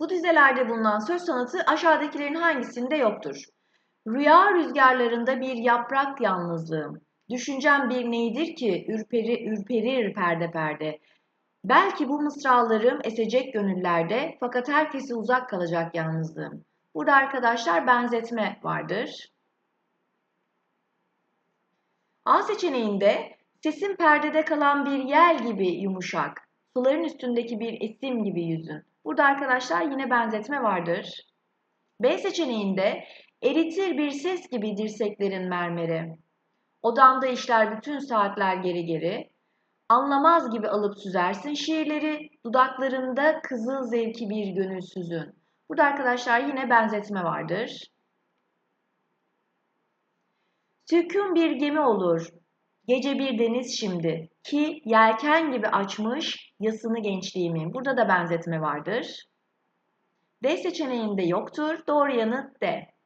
Bu dizelerde bulunan söz sanatı aşağıdakilerin hangisinde yoktur? Rüya rüzgarlarında bir yaprak yalnızlığım. Düşüncem bir neydir ki ürperi, ürperir perde perde. Belki bu mısralarım esecek gönüllerde fakat herkese uzak kalacak yalnızlığım. Burada arkadaşlar benzetme vardır. A seçeneğinde sesin perdede kalan bir yel gibi yumuşak, suların üstündeki bir esim gibi yüzün. Burada arkadaşlar yine benzetme vardır. B seçeneğinde eritir bir ses gibi dirseklerin mermeri. Odamda işler bütün saatler geri geri. Anlamaz gibi alıp süzersin şiirleri, dudaklarında kızıl zevki bir gönülsüzün. Burada arkadaşlar yine benzetme vardır. Sükun bir gemi olur, gece bir deniz şimdi ki yelken gibi açmış yasını gençliğimin. Burada da benzetme vardır. D seçeneğinde yoktur, doğru yanıt D.